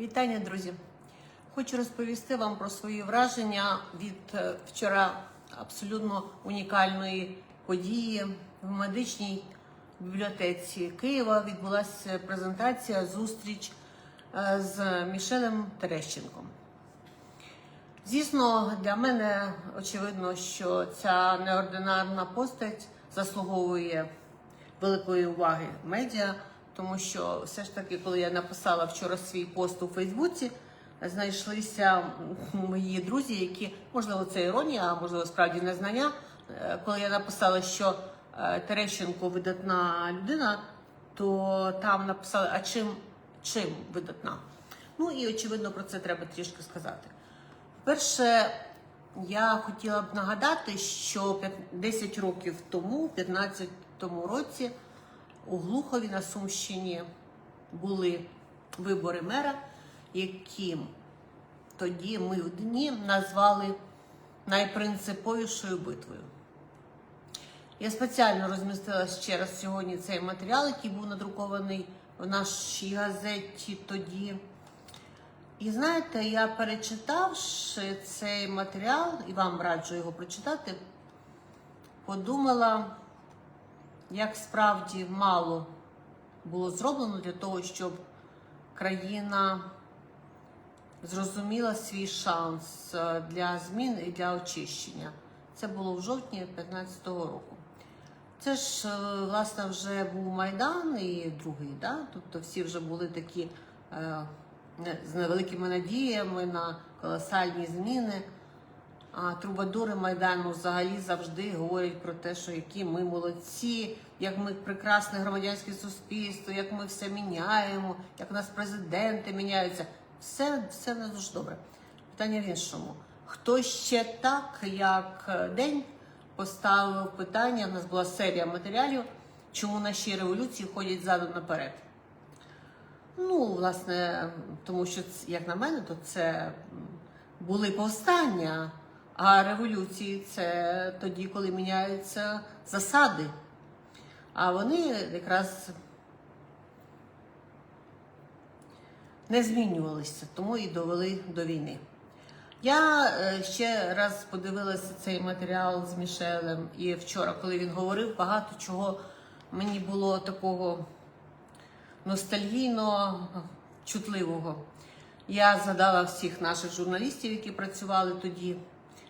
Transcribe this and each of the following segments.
Вітання, друзі! Хочу розповісти вам про свої враження від е, вчора абсолютно унікальної події в медичній бібліотеці Києва. Відбулася презентація, зустріч е, з Мішелем Терещенком. Звісно, для мене очевидно, що ця неординарна постать заслуговує великої уваги медіа, тому що все ж таки, коли я написала вчора свій пост у Фейсбуці, знайшлися мої друзі, які можливо це іронія, а можливо справді незнання. Е, Коли я написала, що е, Терещенко видатна людина, то там написали, а чим, чим видатна? Ну і очевидно про це треба трішки сказати. Перше, я хотіла б нагадати, що п'ят- 10 років тому, в 15-му році, у Глухові на Сумщині були вибори мера, які тоді ми в дні назвали найпринциповішою битвою. Я спеціально розмістила ще раз сьогодні цей матеріал, який був надрукований в нашій газеті тоді. І знаєте, я перечитавши цей матеріал, і вам раджу його прочитати, подумала, як справді мало було зроблено для того, щоб країна зрозуміла свій шанс е, для змін і для очищення. Це було в жовтні 2015 року. Це ж, е, власне, вже був Майдан і другий, да? тобто всі вже були такі е, з невеликими надіями на колосальні зміни. А трубадури Майдану взагалі завжди говорять про те, що які ми молодці, як ми прекрасне громадянське суспільство, як ми все міняємо, як у нас президенти міняються. Все, все нас дуже добре. Питання в іншому. Хто ще так, як е, день, поставив питання, в нас була серія матеріалів, чому наші революції ходять задом наперед. Ну, власне, тому що, як на мене, то це були повстання, а революції це тоді, коли міняються засади. А вони якраз не змінювалися, тому і довели до війни. Я е, ще раз подивилася цей матеріал з Мішелем, і вчора, коли він говорив, багато чого мені було такого ностальгійно чутливого. Я згадала всіх наших журналістів, які працювали тоді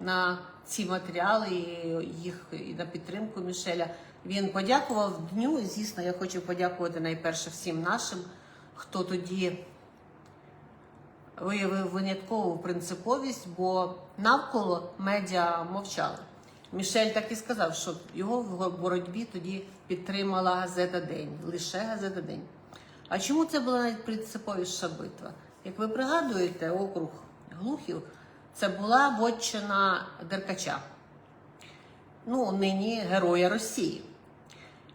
на ці матеріали, і їх і на підтримку Мішеля. Він подякував дню. І, звісно, я хочу подякувати найперше всім нашим, хто тоді виявив виняткову принциповість, бо навколо медіа мовчали. Мішель так і сказав, що його в боротьбі тоді підтримала газета День, лише газета День. А чому це була найпринциповіша битва? Як ви пригадуєте, округ Глухів це була вотчина Деркача, ну нині героя Росії.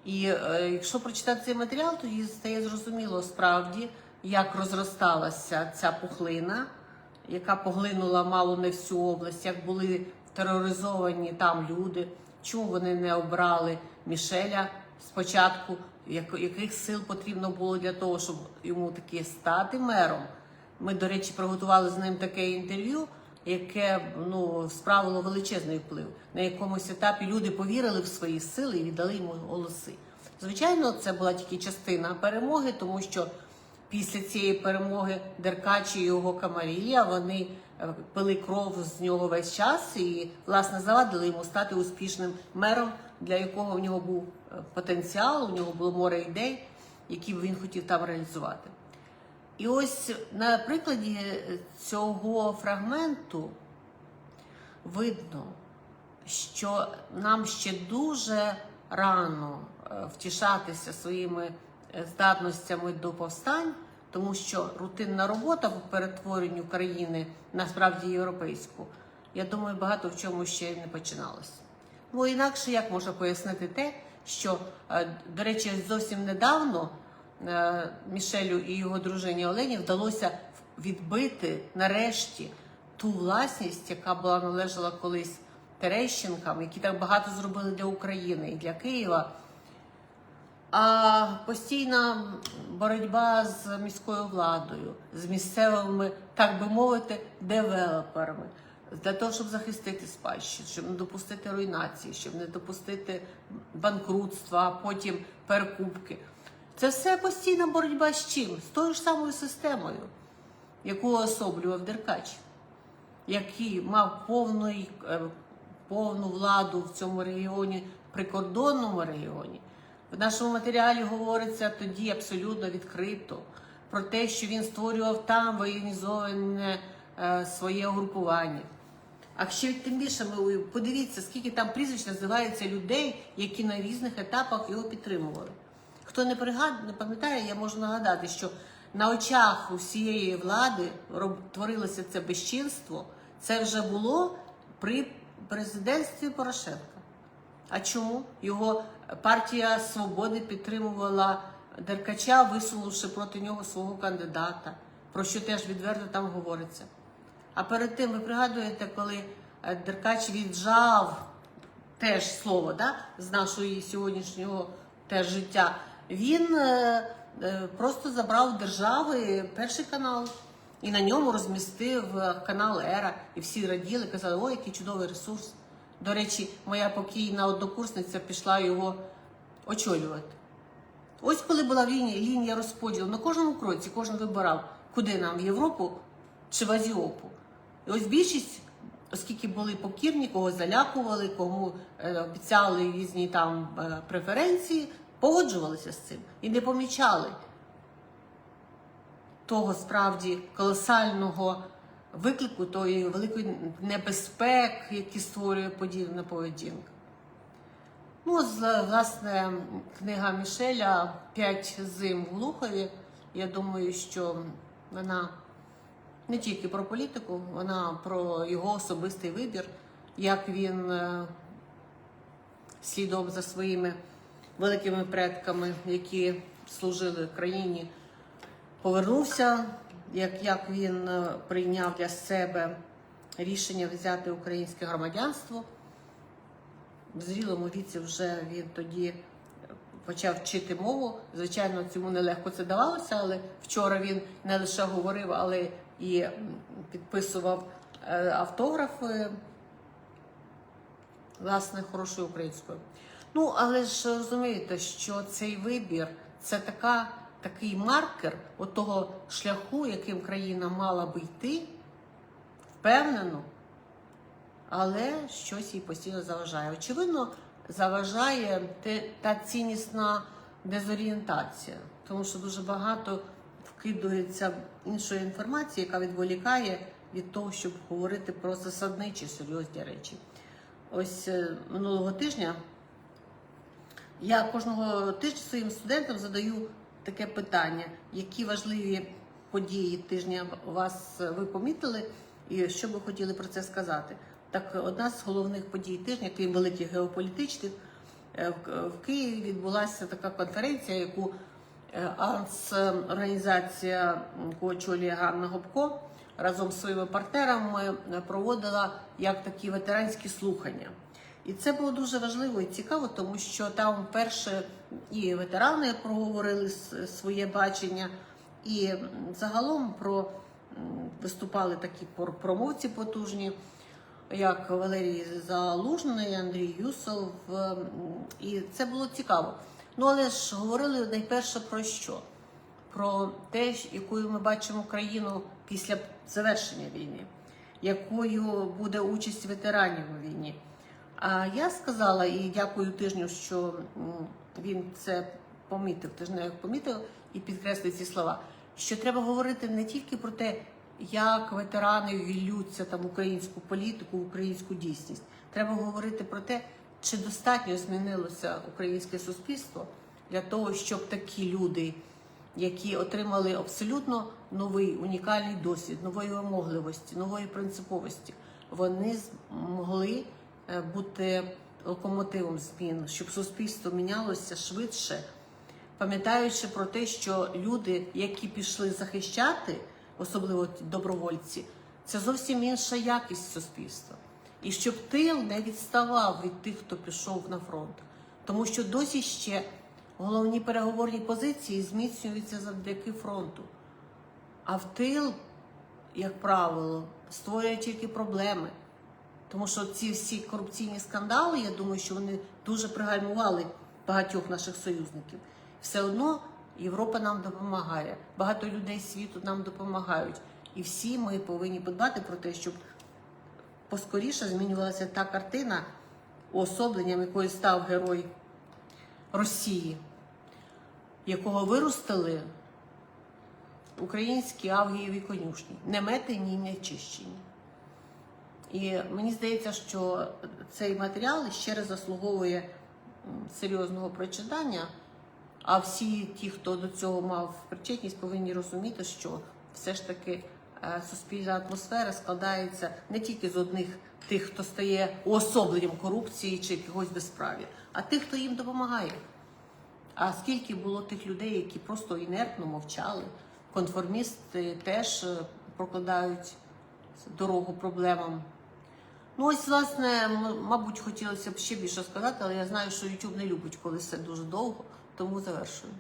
І е, якщо прочитати цей матеріал, тоді стає зрозуміло справді, як розросталася ця пухлина, яка поглинула мало не всю область, як були тероризовані там люди, чому вони не обрали Мішеля спочатку, як- яких сил потрібно було для того, щоб йому таки стати мером. Ми, до речі, приготували з ним таке інтерв'ю, яке ну, справило величезний вплив. На якомусь етапі люди повірили в свої сили і віддали йому голоси. Звичайно, це була тільки частина перемоги, тому що після цієї перемоги Деркач і його Камарія вони е, пили кров з нього весь час і, власне, завадили йому стати успішним мером, для якого в нього був е, потенціал, у нього було море ідей, які б він хотів там реалізувати. І ось на прикладі цього фрагменту видно, що нам ще дуже рано е, втішатися своїми е, здатностями до повстань, тому що рутинна робота по перетворенню країни на справді європейську, я думаю, багато в чому ще не починалось. Бо інакше як можна пояснити те, що, е, до речі, зовсім недавно е, Мішелю і його дружині Олені вдалося відбити нарешті ту власність, яка була належала колись Терещенкам, які так багато зробили для України і для Києва. А постійна боротьба з міською владою, з місцевими, так би мовити, девелоперами, для того, щоб захистити спадщину, щоб не допустити руйнації, щоб не допустити банкрутства, а потім перекупки. Це все постійна боротьба з чим? З тою ж самою системою, яку особлював Деркач, який мав повний, е, повну владу в цьому регіоні, прикордонному регіоні. В нашому матеріалі говориться тоді абсолютно відкрито про те, що він створював там воєнізоване е, своє угрупування. А ще тим більше ми подивіться, скільки там прізвищ називається людей, які на різних етапах його підтримували. Хто не пригад, не пам'ятає, я можу нагадати, що на очах усієї влади роб- творилося це безчинство. Це вже було при президентстві Порошенка. А чому? Його партія Свободи підтримувала Деркача, висунувши проти нього свого кандидата, про що теж відверто там говориться. А перед тим ви пригадуєте, коли е, Деркач віджав теж слово да, з нашого сьогоднішнього теж життя, він е, е, просто забрав держави перший канал і на ньому розмістив е, канал Ера. І всі раділи, казали, ой, який чудовий ресурс. До речі, моя покійна однокурсниця пішла його очолювати. Ось коли була лінія, лінія розподілу, на кожному кроці кожен вибирав, куди нам в Європу чи в Азіопу. І ось більшість, оскільки були покірні, кого залякували, кому обіцяли різні там преференції, погоджувалися з цим і не помічали того справді колосального виклику, тої великої небезпеки, які створює подібна поведінка. Ну, власне, книга Мішеля П'ять зим в Глухові. Я думаю, що вона не тільки про політику, вона про його особистий вибір, як він е, слідом за своїми великими предками, які служили країні, повернувся, як, як він е, прийняв для себе рішення взяти українське громадянство. В зрілому віці вже він тоді почав вчити мову. Звичайно, цьому нелегко це давалося, але вчора він не лише говорив, але і підписував е, автографи власне хорошою українською. Ну, але ж розумієте, що цей вибір це така, такий маркер того шляху, яким країна мала би йти, впевнено, але щось їй постійно заважає. Очевидно, заважає та ціннісна дезорієнтація, тому що дуже багато вкидується іншої інформації, яка відволікає від того, щоб говорити про засадничі серйозні речі. Ось е, минулого тижня я кожного тижня своїм студентам задаю таке питання: які важливі події тижня вас ви помітили, і що би хотіли про це сказати? Так, одна з головних подій тижня, крім великих геополітичних, е, в- Києві відбулася така конференція, яку е, АНС організація, очолює Ганна Гопко, разом з своїми партнерами е, проводила як такі ветеранські слухання. І це було дуже важливо і цікаво, тому що там вперше і ветерани проговорили своє бачення, і загалом про виступали такі промовці потужні, як Валерій Залужний, Андрій Юсов. І це було цікаво. Ну але ж говорили найперше про що? Про те, якою ми бачимо країну після завершення війни, якою буде участь ветеранів у війні. А я сказала і дякую тижню, що він це помітив, тижневик помітив і підкреслив ці слова. Що треба говорити не тільки про те, як ветерани віллються там українську політику, українську дійсність. Треба говорити про те, чи достатньо змінилося українське суспільство для того, щоб такі люди, які отримали абсолютно новий унікальний досвід, нової вимогливості, нової принциповості, вони змогли бути локомотивом змін, щоб суспільство мінялося швидше, пам'ятаючи про те, що люди, які пішли захищати, особливо добровольці, це зовсім інша якість суспільства. І щоб тил не відставав від тих, хто пішов на фронт. Тому що досі ще головні переговорні позиції зміцнюються завдяки фронту. А в тил, як правило, створює тільки проблеми. Тому що ці всі корупційні скандали, я думаю, що вони дуже пригальмували багатьох наших союзників. Все одно Європа нам допомагає, багато людей світу нам допомагають. І всі ми повинні подбати про те, щоб поскоріше змінювалася та картина, уособленням якої став герой Росії, якого виростили українські авгієві конюшні, не метені, не чищені. І мені здається, що цей матеріал ще раз заслуговує серйозного прочитання. А всі ті, хто до цього мав причетність, повинні розуміти, що все ж таки е, суспільна атмосфера складається не тільки з одних тих, хто стає уособленням корупції чи якогось безправ'я, а тих, хто їм допомагає. А скільки було тих людей, які просто інертно мовчали, конформісти теж е, прокладають дорогу проблемам. Ну, ось, власне, мабуть, хотілося б ще більше сказати, але я знаю, що YouTube не любить, коли все дуже довго, тому завершую.